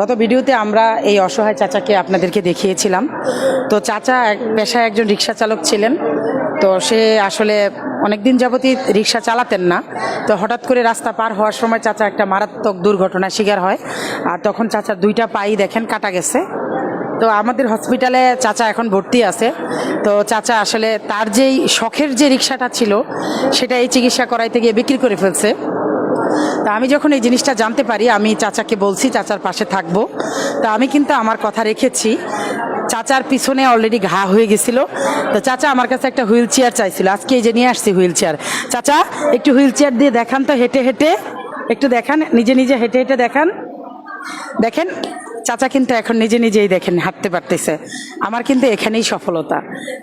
গত ভিডিওতে আমরা এই অসহায় চাচাকে আপনাদেরকে দেখিয়েছিলাম। তো চাচা পেশায় একজন রিক্সা চালক ছিলেন। তো সে আসলে অনেক দিন যাবতই রিক্সা চালাতেন না। তো হঠাৎ করে রাস্তা পার হওয়ার সময় চাচা একটা মারাত্মক দুর্ঘটনার শিকার হয়। আর তখন চাচার দুইটা পাই দেখেন কাটা গেছে। তো আমাদের হসপিটালে চাচা এখন ভর্তি আছে। তো চাচা আসলে তার যেই শখের যে রিক্সাটা ছিল, সেটা এই চিকিৎসা করাইতে গিয়ে বিক্রি করে ফেলছে। তা আমি যখন এই জিনিসটা জানতে পারি, আমি চাচাকে বলছি, চাচার পাশে থাকব। তা আমি কিন্তু আমার কথা রেখেছি। চাচার পিছনে অলরেডি ঘা হয়ে গেছিল। তো চাচা আমার কাছে একটা হুইল চেয়ার চাইছিল। আজকে এই যে নিয়ে আসছি হুইল চেয়ার। চাচা, একটু হুইল চেয়ার দিয়ে দেখান তো, হেঁটে হেঁটে। একটু দেখান, নিজে নিজে হেঁটে হেঁটে দেখান। দেখেন চাচা কিন্তু এখন নিজে নিজেই দেখেন, হাঁটতে পারতেছে। আমার কিন্তু এখানেই সফলতা,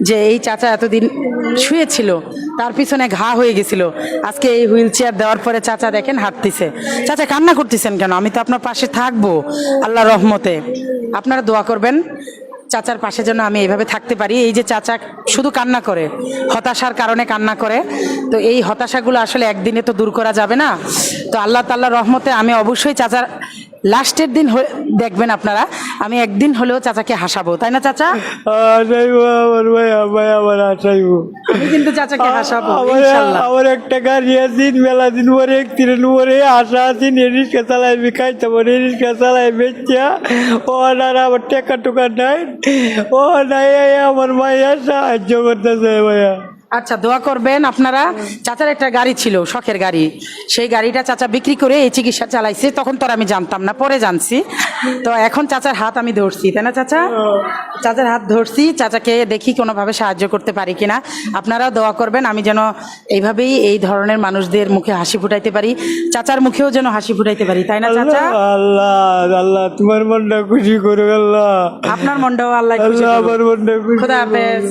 যে এই চাচা এতদিন শুয়েছিল, তার পিছনে ঘা হয়ে গেছিল। আজকে এই হুইল চেয়ার দেওয়ার পরে চাচা দেখেন হাঁটতেছে। চাচা, কান্না করতেছেন কেন? আমি তো আপনার পাশে থাকব আল্লাহ রহমতে। আপনারা দোয়া করবেন, চাচার পাশে যেন আমি এইভাবে থাকতে পারি। এই যে চাচা শুধু কান্না করে, হতাশার কারণে কান্না করে, তো এই হতাশাগুলো আসলে একদিনে তো দূর করা যাবে না। তো আল্লাহ তাল্লাহ রহমতে আমি অবশ্যই চাচার লাস্টের দিন দেখবেন আপনারা আমি একদিন হলেও চাচাকে হাসাবো তাই না চাচা? আমি কিন্তু চাচাকে হাসাবো আমার একটা গাড়ি আছিন মেলা দিন পরে এক তিন পরে আশা আছিন এ রিক্সা চালাই খাইতে পারে রিক্সা চালাই বেচা। ও না আমার টেকা টুকা নাই ও নাই আমার মাইয়া সাহায্য করতেছে ভাইয়া। আচ্ছা দোয়া করবেন আপনারা। চাচার একটা গাড়ি ছিল শখের গাড়ি। সেই গাড়িটা চাচা বিক্রি করে এই চিকিৎসা চালাইছে। তখন তো আমি জানতাম না পরে জানছি। তো এখন চাচার হাত আমি ধরছি তাই না চাচা? চাচার হাত ধরছি চাচাকে দেখি কোনোভাবে সাহায্য করতে পারি কিনা। আপনারাও দোয়া করবেন আমি যেন এইভাবেই এই ধরনের মানুষদের মুখে হাসি ফুটাইতে পারি। চাচার মুখেও যেন হাসি ফুটাইতে পারি তাই না চাচা? আল্লাহ আল্লাহ তোমার মনটা খুশি করো আল্লাহ। আপনার মনটাও আল্লাহ খুশি করুক। খুদা হাফেজ।